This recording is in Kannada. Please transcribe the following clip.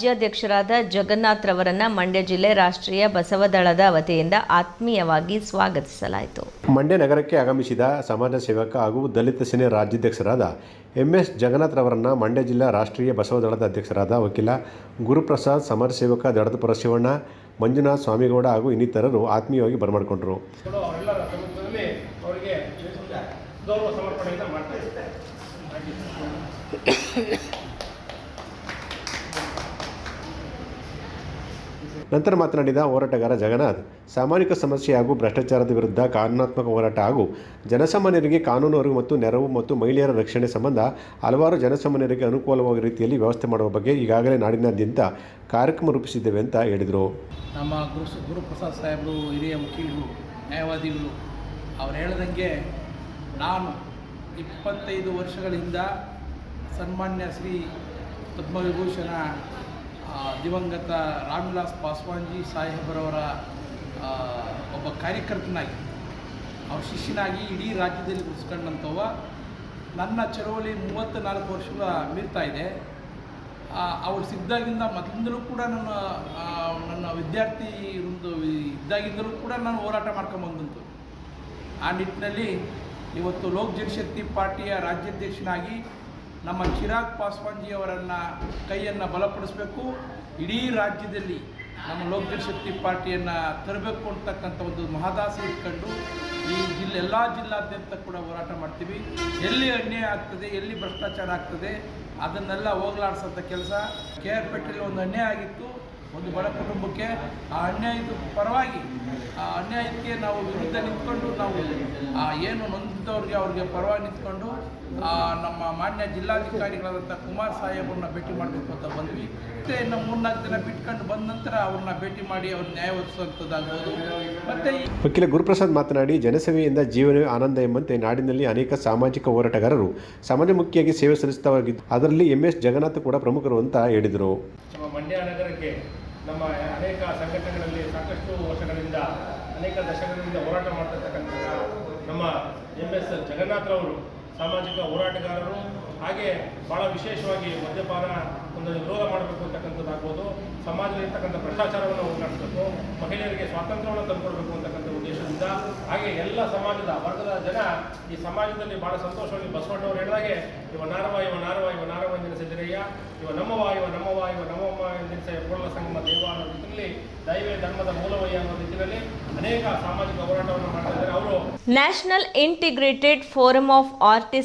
ರಾಜ್ಯಾಧ್ಯಕ್ಷರಾದ ಜಗನ್ನಾಥ್ ರವರನ್ನ ಮಂಡ್ಯ ಜಿಲ್ಲೆ ರಾಷ್ಟ್ರೀಯ ಬಸವದಳದ ವತಿಯಿಂದ ಆತ್ಮೀಯವಾಗಿ ಸ್ವಾಗತಿಸಲಾಯಿತು. ಮಂಡ್ಯ ನಗರಕ್ಕೆ ಆಗಮಿಸಿದ ಸಮಾಜ ಸೇವಕ ಹಾಗೂ ದಲಿತ ಸೇನೆ ರಾಜ್ಯಾಧ್ಯಕ್ಷರಾದ ಎಂ ಎಸ್ ಜಗನ್ನಾಥ್ ರವರನ್ನ ಮಂಡ್ಯ ಜಿಲ್ಲಾ ರಾಷ್ಟ್ರೀಯ ಬಸವದಳದ ಅಧ್ಯಕ್ಷರಾದ ವಕೀಲ ಗುರುಪ್ರಸಾದ್ ಸಮಾಜ ಸೇವಕ ದಡದ ಪರಶಿವಣ್ಣ ಮಂಜುನಾಥ್ ಸ್ವಾಮಿಗೌಡ ಹಾಗೂ ಇನ್ನಿತರರು ಆತ್ಮೀಯವಾಗಿ ಬರಮಾಡಿಕೊಂಡರು. ನಂತರ ಮಾತನಾಡಿದ ಹೋರಾಟಗಾರ ಜಗನ್ನಾಥ್, ಸಾಮಾಜಿಕ ಸಮಸ್ಯೆ ಹಾಗೂ ಭ್ರಷ್ಟಾಚಾರದ ವಿರುದ್ಧ ಕಾನೂನಾತ್ಮಕ ಹೋರಾಟ ಹಾಗೂ ಜನಸಾಮಾನ್ಯರಿಗೆ ಕಾನೂನು ಅರಿವು ಮತ್ತು ನೆರವು ಮತ್ತು ಮಹಿಳೆಯರ ರಕ್ಷಣೆ ಸಂಬಂಧ ಹಲವಾರು ಜನಸಾಮಾನ್ಯರಿಗೆ ಅನುಕೂಲವಾಗುವ ರೀತಿಯಲ್ಲಿ ವ್ಯವಸ್ಥೆ ಮಾಡುವ ಬಗ್ಗೆ ಈಗಾಗಲೇ ನಾಡಿನಾದ್ಯಂತ ಕಾರ್ಯಕ್ರಮ ರೂಪಿಸಿದ್ದೇವೆ ಅಂತ ಹೇಳಿದರು. ನಮ್ಮ ಗುರು ಗುರುಪ್ರಸಾದ್ ಸಾಹೇಬರು, ಹಿರಿಯ ವಕೀಲರು, ನ್ಯಾಯವಾದಿಗಳು, ಅವ್ರು ಹೇಳ್ದಂಗೆ ನಾನು ಇಪ್ಪತ್ತೈದು ವರ್ಷಗಳಿಂದ ಸನ್ಮಾನ್ಯ ಶ್ರೀ ಪದ್ಮವಿಭೂಷಣ ದಿವಂಗತ ರಾಮ್ವಿಲಾಸ್ ಪಾಸ್ವಾನ್ಜಿ ಸಾಹೇಬರವರ ಒಬ್ಬ ಕಾರ್ಯಕರ್ತನಾಗಿ, ಅವ್ರ ಶಿಷ್ಯನಾಗಿ ಇಡೀ ರಾಜ್ಯದಲ್ಲಿ ಉಳಿಸ್ಕೊಂಡಂಥವ ನನ್ನ ಚಳವಳಿ ಮೂವತ್ತು ನಾಲ್ಕು ವರ್ಷಗಳ ಮೀರ್ತಾ ಇದೆ. ಅವ್ರು ಸಿದ್ದಾಗಿಂದ ಮೊದಲಿಂದಲೂ ಕೂಡ ನನ್ನ ನನ್ನ ವಿದ್ಯಾರ್ಥಿ ಒಂದು ಇದ್ದಾಗಿಂದಲೂ ಕೂಡ ನಾನು ಹೋರಾಟ ಮಾಡ್ಕೊಂಬಂದಂತು ಆ ನಿಟ್ಟಿನಲ್ಲಿ ಇವತ್ತು ಲೋಕ್ ಜನಶಕ್ತಿ ಪಾರ್ಟಿಯ ರಾಜ್ಯಾಧ್ಯಕ್ಷನಾಗಿ ನಮ್ಮ ಚಿರಾಗ್ ಪಾಸ್ವಾನ್ಜಿ ಅವರನ್ನು ಕೈಯನ್ನು ಬಲಪಡಿಸಬೇಕು. ಇಡೀ ರಾಜ್ಯದಲ್ಲಿ ನಮ್ಮ ಲೋಕ ಶಕ್ತಿ ಪಾರ್ಟಿಯನ್ನು ತರಬೇಕು ಅಂತಕ್ಕಂಥ ಒಂದು ಮಹದಾಸೆ ಇಟ್ಕೊಂಡು ಈ ಜಿಲ್ಲೆ, ಎಲ್ಲ ಜಿಲ್ಲಾದ್ಯಂತ ಕೂಡ ಹೋರಾಟ ಮಾಡ್ತೀವಿ. ಎಲ್ಲಿ ಅನ್ಯಾಯ ಆಗ್ತದೆ, ಎಲ್ಲಿ ಭ್ರಷ್ಟಾಚಾರ ಆಗ್ತದೆ, ಅದನ್ನೆಲ್ಲ ಹೋಗ್ಲಾಡ್ಸೋಂಥ ಕೆಲಸ. ಕೆ ಆರ್ ಪೇಟೆಯಲ್ಲಿ ಒಂದು ಅನ್ಯಾಯ ಆಗಿತ್ತು, ಒಂದು ಬಡ ಕುಟುಂಬಕ್ಕೆ. ಆ ಅನ್ಯಾಯದ ಪರವಾಗಿ, ಆ ಅನ್ಯಾಯಕ್ಕೆ ನಾವು ವಿರುದ್ಧ ನಿಂತ್ಕೊಂಡು ನಾವು ಏನು ನೊಂದವ್ರಿಗೆ ಅವ್ರಿಗೆ ಪರವಾಗಿ ನಿಂತ್ಕೊಂಡು ನಮ್ಮ ಮಾನ್ಯ ಜಿಲ್ಲಾಧಿಕಾರಿಗಳಾದಂಥ ಕುಮಾರ್ ಸಾಹೇಬ್ರನ್ನ ಭೇಟಿ ಮಾಡಬೇಕು ಅಂತ ಬಂದ್ವಿ. ಮತ್ತೆ ಇನ್ನು ಮೂರ್ನಾಲ್ಕು ದಿನ ಬಿಟ್ಕೊಂಡು ಬಂದ ನಂತರ ಅವ್ರನ್ನ ಭೇಟಿ ಮಾಡಿ ಅವ್ರ ನ್ಯಾಯ ಒದಗಿಸುವಂಥದ್ದಾಗ್ಬೋದು. ಮತ್ತೆ ವಕೀಲ ಗುರುಪ್ರಸಾದ್ ಮಾತನಾಡಿ ಜನಸೇವೆಯಿಂದ ಜೀವನವೇ ಆನಂದ ಎಂಬಂತೆ ನಾಡಿನಲ್ಲಿ ಅನೇಕ ಸಾಮಾಜಿಕ ಹೋರಾಟಗಾರರು ಸಮಾಜಮುಖಿಯಾಗಿ ಸೇವೆ ಸಲ್ಲಿಸುತ್ತವಾಗಿದ್ದು ಅದರಲ್ಲಿ ಎಂ ಎಸ್ ಜಗನ್ನಾಥ್ ಕೂಡ ಪ್ರಮುಖರು ಅಂತ ಹೇಳಿದರು. ನಮ್ಮ ಮಂಡ್ಯ ನಗರಕ್ಕೆ ನಮ್ಮ ಅನೇಕ ಸಂಘಟನೆಗಳಲ್ಲಿ ಸಾಕಷ್ಟು ವರ್ಷಗಳಿಂದ ಅನೇಕ ದಶಕಗಳಿಂದ ಹೋರಾಟ ಮಾಡ್ತಕ್ಕಂಥ ನಮ್ಮ ಎಂ ಎಸ್ ಜಗನ್ನಾಥ್ರವರು ಸಾಮಾಜಿಕ ಹೋರಾಟಗಾರರು, ಹಾಗೆ ಭಾಳ ವಿಶೇಷವಾಗಿ ಮದ್ಯಪಾನ ಒಂದು ವಿರೋಧ ಮಾಡಬೇಕು ಅಂತಕ್ಕಂಥದ್ದಾಗ್ಬೋದು, ಸಮಾಜದಲ್ಲಿರ್ತಕ್ಕಂಥ ಭ್ರಷ್ಟಾಚಾರವನ್ನು ಹೋಗಲಾಡಿಸಬೇಕು ಮಹಿಳೆಯರಿಗೆ ಸ್ವಾತಂತ್ರ್ಯವನ್ನು ತಂದುಕೊಡಬೇಕು ಅಂತಕ್ಕಂಥ ಉದ್ದೇಶದಿಂದ, ಹಾಗೆ ಎಲ್ಲ ಸಮಾಜದ, ವರ್ಗದ ಜನ ಈ ಸಮಾಜದಲ್ಲಿ ಭಾಳ ಸಂತೋಷವಾಗಿ ಬಸವಣ್ಣವರು ಹೇಳಿದಾಗೆ, ಇವ ನಾರವ ಇವ ನಾರವ ಇವ ನಾರವ ಎಂದೆನಿಸಿದರಯ್ಯ ಇವ ನಮ್ಮವ ಇವ ನಮ್ಮವ ಇವ ನಮ್ಮಮ್ಮ ಎಂದೆನಿಸ ಪೂರ್ಣ ಸಂಗಮ ದೇವ ಅನ್ನೋ ರೀತಿಯಲ್ಲಿ ಧರ್ಮದ ಅನ್ನೋ national integrated forum of artist